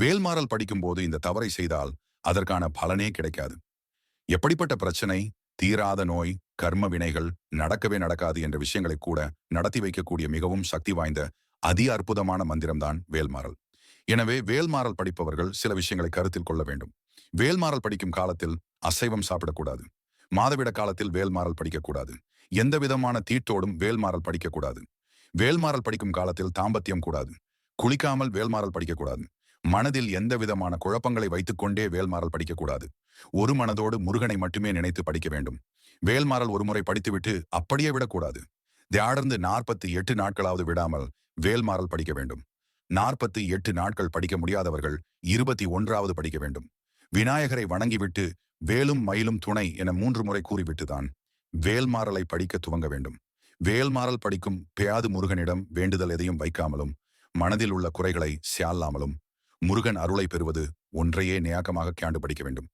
வேல்மாறல் படிக்கும்போது இந்த தவறை செய்தால் அதற்கான பலனே கிடைக்காது. எப்படிப்பட்ட பிரச்சனை? தீராத நோய் கர்ம வினைகள் நடக்கவே நடக்காது என்ற விஷயங்களை கூட நடத்தி வைக்கக்கூடிய மிகவும் சக்தி வாய்ந்த அதி அற்புதமான மந்திரம்தான் வேல்மாறல். எனவே வேல்மாறல் படிப்பவர்கள் சில விஷயங்களை கருத்தில் கொள்ள வேண்டும். வேல்மாறல் படிக்கும் காலத்தில் அசைவம் சாப்பிடக்கூடாது. மாதவிட காலத்தில் வேல்மாறல் படிக்கக்கூடாது. எந்த விதமான தீட்டோடும் வேல்மாறல் படிக்கக்கூடாது. வேல்மாறல் படிக்கும் காலத்தில் தாம்பத்தியம் கூடாது. குளிக்காமல் வேல்மாறல் படிக்கக்கூடாது. மனதில் எந்தவிதமான குழப்பங்களை வைத்துக்கொண்டே வேல்மாறல் படிக்கக்கூடாது. ஒரு மனதோடு முருகனை மட்டுமே நினைத்து படிக்க வேண்டும். வேல்மாறல் ஒருமுறை படித்துவிட்டு அப்படியே விடக்கூடாது. தியாடர்ந்து நாற்பத்தி எட்டு நாட்களாவது விடாமல் வேல்மாறல் படிக்க வேண்டும். நாற்பத்தி எட்டு நாட்கள் படிக்க முடியாதவர்கள் இருபத்தி ஒன்றாவது படிக்க வேண்டும். விநாயகரை வணங்கிவிட்டு வேலும் மயிலும் துணை என மூன்று முறை கூறிவிட்டுதான் வேல்மாறலை படிக்க துவங்க வேண்டும். வேல்மாறல் படிக்கும் பேயாது முருகனிடம் வேண்டுதல் எதையும் வைக்காமலும் மனதில் உள்ள குறைகளை சியால்லாமலும் முருகன் அருளை பெறுவது ஒன்றையே நியாக்கமாக கேண்டு படிக்க வேண்டும்.